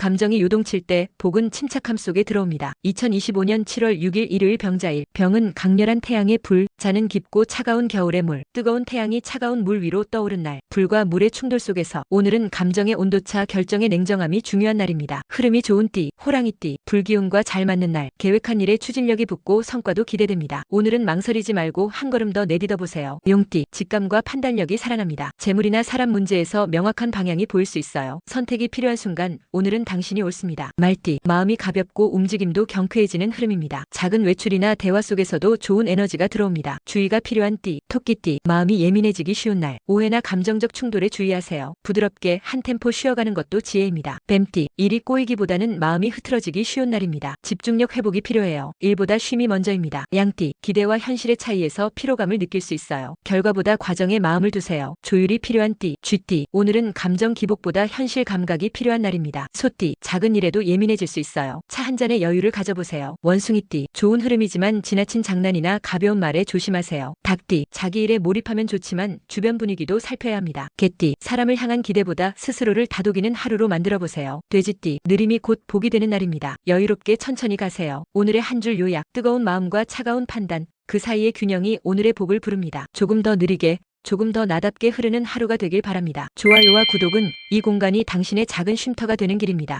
감정이 요동칠 때 복은 침착함 속에 들어옵니다. 2025년 7월 6일 일요일 병자일. 병은 강렬한 태양의 불, 자는 깊고 차가운 겨울의 물, 뜨거운 태양이 차가운 물 위로 떠오른 날. 불과 물의 충돌 속에서 오늘은 감정의 온도차 결정의 냉정함이 중요한 날입니다. 흐름이 좋은 띠, 호랑이띠, 불기운과 잘 맞는 날. 계획한 일에 추진력이 붙고 성과도 기대됩니다. 오늘은 망설이지 말고 한 걸음 더 내딛어 보세요. 용띠, 직감과 판단력이 살아납니다. 재물이나 사람 문제에서 명확한 방향이 보일 수 있어요. 선택이 필요한 순간 오늘은 당신이 옳습니다. 말띠, 마음이 가볍고 움직임도 경쾌해지는 흐름입니다. 작은 외출이나 대화 속에서도 좋은 에너지가 들어옵니다. 주의가 필요한 띠, 토끼띠, 마음이 예민해지기 쉬운 날. 오해나 감정적 충돌에 주의하세요. 부드럽게 한 템포 쉬어가는 것도 지혜입니다. 뱀띠, 일이 꼬이기보다는 마음이 흐트러지기 쉬운 날입니다. 집중력 회복이 필요해요. 일보다 쉼이 먼저입니다. 양띠, 기대와 현실의 차이에서 피로감을 느낄 수 있어요. 결과보다 과정에 마음을 두세요. 조율이 필요한 띠, 쥐띠, 오늘은 감정 기복보다 현실 감각이 필요한 날입니다. 소띠, 작은 일에도 예민해질 수 있어요. 차 한 잔의 여유를 가져보세요. 원숭이띠, 좋은 흐름이지만 지나친 장난이나 가벼운 말에 조심하세요. 닭띠, 자기 일에 몰입하면 좋지만 주변 분위기도 살펴야 합니다. 개띠, 사람을 향한 기대보다 스스로를 다독이는 하루로 만들어 보세요. 돼지띠, 느림이 곧 복이 되는 날입니다. 여유롭게 천천히 가세요. 오늘의 한 줄 요약, 뜨거운 마음과 차가운 판단, 그 사이의 균형이 오늘의 복을 부릅니다. 조금 더 느리게, 조금 더 나답게 흐르는 하루가 되길 바랍니다. 좋아요와 구독은 이 공간이 당신의 작은 쉼터가 되는 길입니다.